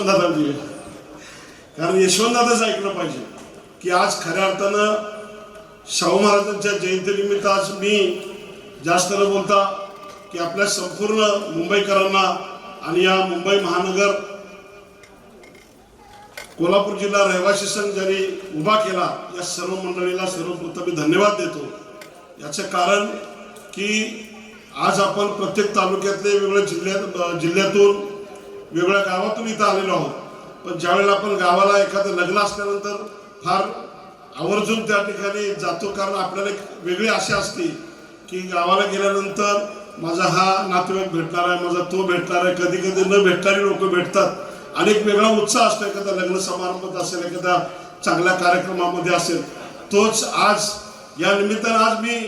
यशवंतदादा दिले. कारण यशवंतदादाच ऐकलं पाहिजे की आज खऱ्या अर्थानं शाहू महाराजांच्या जयंतीनिमित्त आज मी जास्त न बोलता की आपल्या संपूर्ण मुंबईकरांना आणि या मुंबई महानगर कोल्हापूर जिल्हा रहिवासी संघ ज्यांनी उभा केला या सर्व मंडळीला सर्वप्रथम मी धन्यवाद देतो. याचं कारण की आज आपण प्रत्येक तालुक्यातले वेगवेगळ्या जिल्ह्यात जिल्ह्यातून वेगळ्या गावातून इथं आलेलो आहोत. पण ज्यावेळेला आपण गावाला एखादं लग्न असल्यानंतर फार आवर्जून त्या ठिकाणी जातो कारण आपल्याला एक वेगळी आशा असते की गावाला गेल्यानंतर माझा हा नातेवाईक भेटणार आहे माझा तो भेटणार आहे कधी कधी न भेटणारी लोक भेटतात. आणि एक वेगळा उत्साह असतो एखादा लग्न समारंभात असेल एखाद्या चांगल्या कार्यक्रमामध्ये असेल. तोच आज या निमित्तानं आज मी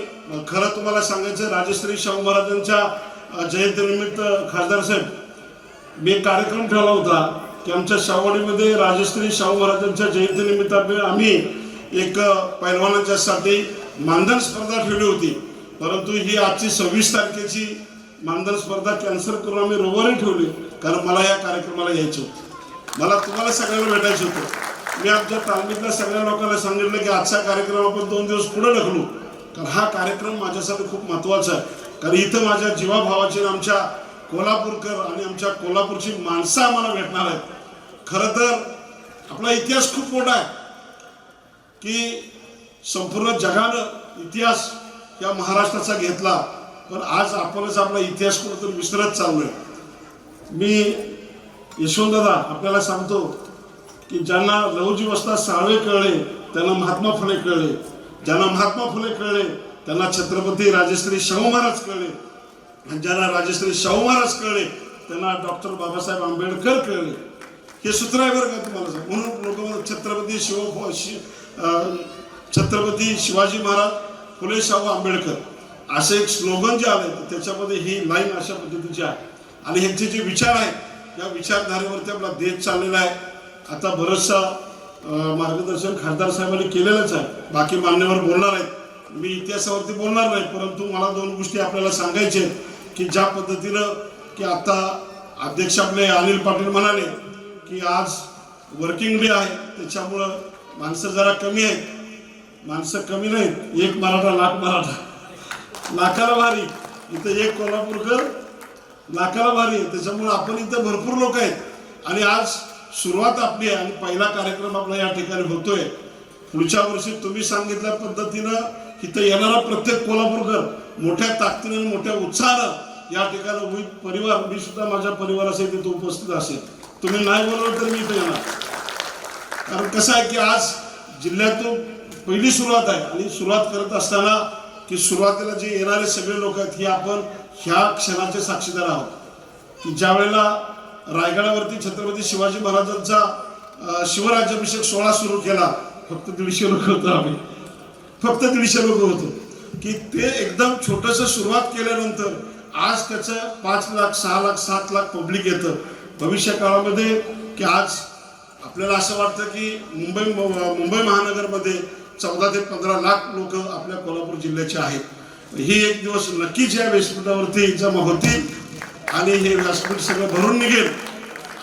खरं तुम्हाला सांगायचं राजश्री शाहू महाराजांच्या जयंतीनिमित्त खासदार साहेब मी एक कार्यक्रम ठेवला होता की आमच्या शाहवाडीमध्ये राजश्री शाहू महाराजांच्या जयंतीनिमित्त आम्ही- आम्ही एक अ, पैलवानांच्यासाठी मानधन स्पर्धा ठेवली होती. परंतु ही आजची सव्वीस तारखेची मानधन स्पर्धा कॅन्सल करून आम्ही रविवारी ठेवली कारण मला या कार्यक्रमाला यायचं होतं. मला तुम्हाला सगळ्यांना भेटायचं होतं. मी आमच्या तालमीतल्या सगळ्या लोकांना सांगितलं की आजचा कार्यक्रम आपण दोन दिवस पुढे ढकलू. कारण हा कार्यक्रम माझ्यासाठी खूप महत्त्वाचा आहे. कारण इथं माझ्या जीवाभावाचे आमच्या कोल्हापूरकर आणि आमच्या कोल्हापूरची माणसं आम्हाला भेटणार आहेत. खरं तर आपला इतिहास खूप मोठा आहे की संपूर्ण जगानं इतिहास या महाराष्ट्राचा घेतला पण आज आपणच आपला इतिहास कुठंतरी विसरत चाललोय. मी यशवंतदा आपल्याला सांगतो की ज्यांना लहुजीवस्था साळवे कळले त्यांना महात्मा फुले कळले. ज्यांना महात्मा फुले कळले त्यांना छत्रपती राजश्री शाहू महाराज कळले. आणि ज्यांना राजश्री शाहू महाराज कळले त्यांना डॉक्टर बाबासाहेब आंबेडकर कळले. हे सूत्र आहे बरं का तुम्हाला म्हणून लोक छत्रपती शिव शि- छत्रपती शिवाजी महाराज फुले शाहू आंबेडकर. असे एक स्लोगन जे आले त्याच्यामध्ये ही लाईन अशा पद्धतीची आहे. आणि ह्यांचे जे विचार आहेत या विचारधारेवरती आपला देश चाललेला आहे. आता बरंचसा मार्गदर्शन खासदार साहेबांनी केलेलंच आहे. बाकी मान्यवर बोलणार आहेत. मी इतिहासावरती बोलणार नाही परंतु मला दोन गोष्टी आपल्याला सांगायच्या आहेत. की ज्या पद्धतीनं की आता अध्यक्ष आपले अनिल पाटील म्हणाले की आज वर्किंग डे आहे त्याच्यामुळं माणसं जरा कमी आहेत. माणसं कमी नाहीत. एक मराठा लाख मराठा. लाखाला भारी. इथं एक कोल्हापूरकर लाखाला भारी आहे. त्याच्यामुळं आपण इथं भरपूर लोक आहेत. आणि आज सुरुवात आपली आहे आणि पहिला कार्यक्रम आपला या ठिकाणी होतोय. पुढच्या वर्षी तुम्ही सांगितल्या पद्धतीनं इथं येणारा प्रत्येक कोल्हापूरकर मोठ्या ताकदीने मोठ्या उत्साहानं या ठिकाणी मी परिवार मी सुद्धा माझ्या परिवारासहित इथं उपस्थित असेल. तुम्ही नाही बोलवलं तर मी इथं येणार. कारण कसं आहे की आज जिल्ह्यातून पहिली सुरुवात आहे आणि सुरुवात करत असताना की सुरुवातीला जे येणारे सगळे लोक आहेत हे आपण ह्या क्षणाचे साक्षीदार आहोत. की ज्या वेळेला रायगडावरती छत्रपती शिवाजी महाराजांचा शिवराज्याभिषेक सोहळा सुरू केला फक्त दीडशे लोक होतो आम्ही. फक्त दीडशे लोक होतो. की ते एकदम छोटस सुरुवात केल्यानंतर आज त्याचं पाच लाख सहा लाख सात लाख पब्लिक येतं. भविष्य काळामध्ये की आज आपल्याला असं वाटतं की मुंबई मुंबई महानगरमध्ये चौदा ते पंधरा लाख लोक आपल्या कोल्हापूर जिल्ह्याचे आहेत. ही एक दिवस नक्कीच या व्यासपीठावरती जमा होतील आणि हे व्यासपीठ सगळं भरून निघेल.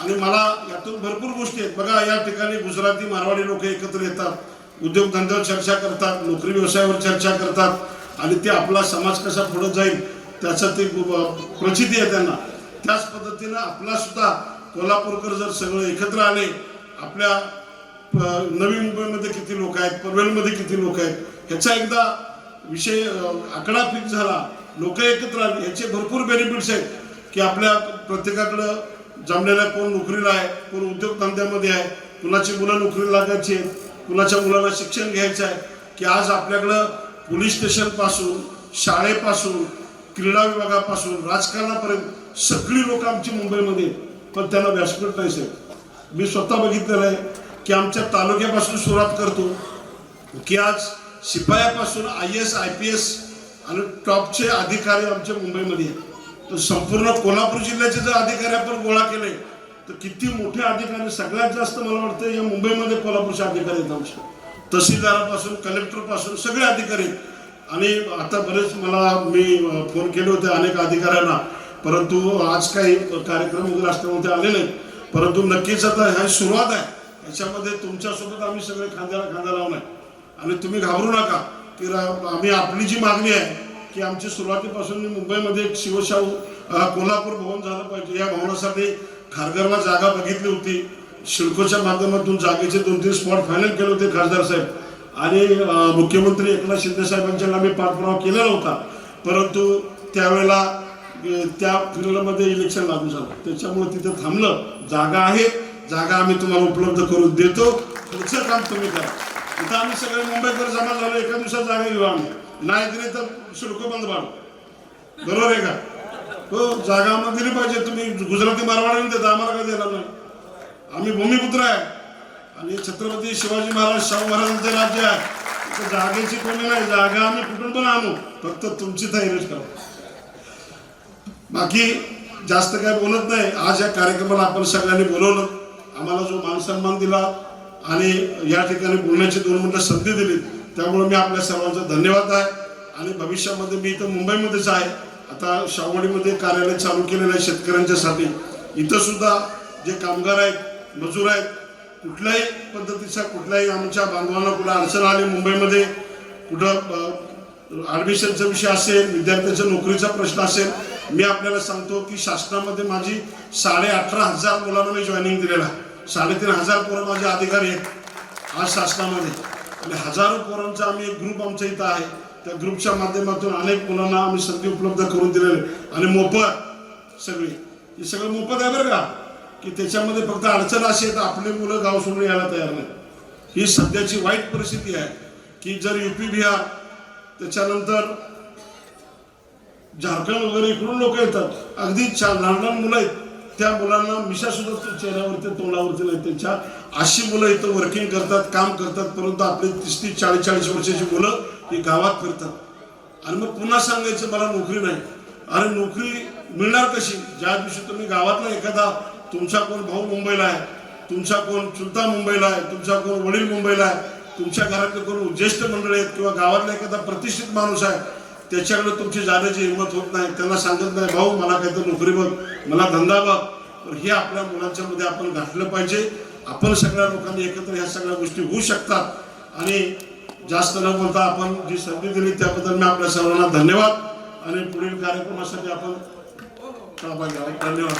आणि मला यातून भरपूर गोष्टी आहेत. बघा या ठिकाणी गुजराती मारवाडी लोक एकत्र येतात. उद्योगधंद्यावर चर्चा करतात नोकरी व्यवसायावर चर्चा करतात आणि ते आपला समाज कसा पुढे जाईल त्याचा ते प्रचिती आहे त्यांना. त्याच पद्धतीनं आपला सुद्धा कोल्हापूरकर जर सगळं एकत्र आले आपल्या नवी मुंबईमध्ये किती लोक आहेत पनवेलमध्ये किती लोक आहेत ह्याचा एकदा विषय आकडा फिक्स झाला लोक एकत्र आले याचे भरपूर बेनिफिट्स आहेत की आपल्या प्रत्येकाकडं जमलेल्या कोण नोकरीला आहे कोण उद्योगधंद्यामध्ये आहे कुणाची मुलं नोकरीला लागायची आहेत कुणाच्या मुलाला शिक्षण घ्यायचं आहे? की आज आपल्याकडं पोलीस स्टेशनपासून शाळेपासून क्रीडा विभागापासून राजकारणापर्यंत सगळी लोक आमची मुंबईमध्ये पण त्यांना व्यासपीठ नाही साहेब. मी स्वतः बघितलेलं आहे की आमच्या तालुक्यापासून सुरुवात करतो की आज शिपायापासून I S I P S आणि टॉपचे अधिकारी आमच्या मुंबईमध्ये आहेत. तर संपूर्ण कोल्हापूर जिल्ह्याचे जर अधिकारी आपण गोळा केले तर किती मोठे अधिकारी सगळ्यात जास्त मला वाटतं या मुंबईमध्ये कोल्हापूरचे अधिकारी आहेत आमच्या तहसीलदारापासून कलेक्टरपासून सगळे अधिकारी आणि आता बरेच मला मी फोन केले होते अनेक अधिकाऱ्यांना. परंतु आज काही कार्यक्रम वगैरे असल्यामुळे ते आले नाहीत. परंतु नक्कीच आता ह्या सुरुवात आहे. ह्याच्यामध्ये तुमच्यासोबत आम्ही सगळे खांद्याला खांदा लावून आहे. आणि तुम्ही घाबरू नका की आम्ही आपली जी मागणी आहे की आमची सुरुवातीपासून मुंबईमध्ये एक शिवशाहू कोल्हापूर भवन झालं पाहिजे या भवनासाठी खारघरला जागा बघितली होती. शिल्कोच्या माध्यमातून जागेचे दोन तीन स्पॉट फायनल केले होते खासदार साहेब. आणि मुख्यमंत्री एकनाथ शिंदे साहेबांच्या आम्ही पाठपुरावा केलेला होता. परंतु त्यावेळेला त्या फिरलमध्ये इलेक्शन लागू झालं. त्याच्यामुळे तिथे थांबलं. जागा आहे. जागा आम्ही तुम्हाला उपलब्ध करून देतो. पुढचं काम तुम्ही करा. इथं आम्ही सगळे मुंबईकर जमा झालो. एका दिवसात जागा घेऊ आम्ही. नाही दिली तर शुल्क बंद पाडू. बरोबर आहे का? हो जागा आम्हाला दिली पाहिजे. तुम्ही गुजराती मारवाडी देता आम्हाला काय देणार नाही. आम्ही भूमिपुत्र आहे. आणि छत्रपती शिवाजी महाराज शाहू महाराजांचे राज्य आहे. जागेची कोणी नाही जागा आम्ही कुठून पण आणू. फक्त तुमची तयारीच करा. बाकी जास्त काय बोलत नाही. आज या कार्यक्रमाला आपण सगळ्यांनी बोलवलं. आम्हाला जो मान सन्मान दिला आणि या ठिकाणी बोलण्याची दोन मिनिटं संधी दिली त्यामुळे मी आपल्या सर्वांचा धन्यवाद आहे. आणि भविष्यामध्ये मी इथं मुंबईमध्येच आहे. आता शाववाडीमध्ये कार्यालय चालू केलेलं आहे शेतकऱ्यांच्यासाठी. इथं सुद्धा जे कामगार आहेत मजूर आहेत कुठल्याही पद्धतीचा कुठल्याही आमच्या बांधवांना कुठं अडचण आली मुंबईमध्ये कुठं ॲडमिशनचा विषय असेल विद्यार्थ्यांच्या नोकरीचा प्रश्न असेल मी आपल्याला सांगतो की शासनामध्ये माझी साडे अठरा हजार मुलांना मी जॉईनिंग दिलेला साडेतीन हजार पोरं माझे अधिकारी आहेत आज शासनामध्ये. आणि हजारो पोरांचा आम्ही एक ग्रुप आमच्या इथं आहे. त्या ग्रुपच्या माध्यमातून अनेक मुलांना आम्ही संधी उपलब्ध करून दिलेले. आणि मोफत सगळी. हे सगळं मोफत आहे बरं का? की त्याच्यामध्ये फक्त अडचण अशी आहे तर आपली मुलं गाव सोडून यायला तयार नाही. ही सध्याची वाईट परिस्थिती आहे की जर युपी बिहार त्याच्यानंतर झारखंड वगैरे इकडून लोक येतात. अगदी छान लहान लहान मुलं आहेत. त्या मुलांना मिशा सुद्धा चेहऱ्यावरती तोंडावरती नाही त्यांच्या अशी मुलं इथं वर्किंग करतात काम करतात परंतु आपली तीस तीस चाळीस चाळीस वर्षाची मुलं ते गावात फिरतात आणि मग पुन्हा सांगायचं मला नोकरी नाही. अरे नोकरी मिळणार कशी? ज्या दिवशी तुम्ही गावातला एखादा तुमचा कोण भाऊ मुंबईला आहे तुमचा कोण चुलता मुंबईला आहे तुमचा कोण वडील मुंबईला आहे तुमच्या घरातले कोण ज्येष्ठ मंडळी आहेत किंवा गावातला एखादा प्रतिष्ठित माणूस आहे त्याच्याकडे तुमची जाण्याची हिंमत होत नाही. त्यांना सांगत नाही भाऊ मला काहीतरी नोकरी बघ मला धंदा बघ. तर हे आपल्या मुलांच्या मध्ये आपण घातलं पाहिजे. आपण सगळ्या लोकांनी एकत्र ह्या सगळ्या गोष्टी होऊ शकतात. आणि जास्त न बोलता आपण जी संधी दिली त्याबद्दल मी आपल्या सर्वांना धन्यवाद. आणि पुढील कार्यक्रमासाठी आपण धन्यवाद.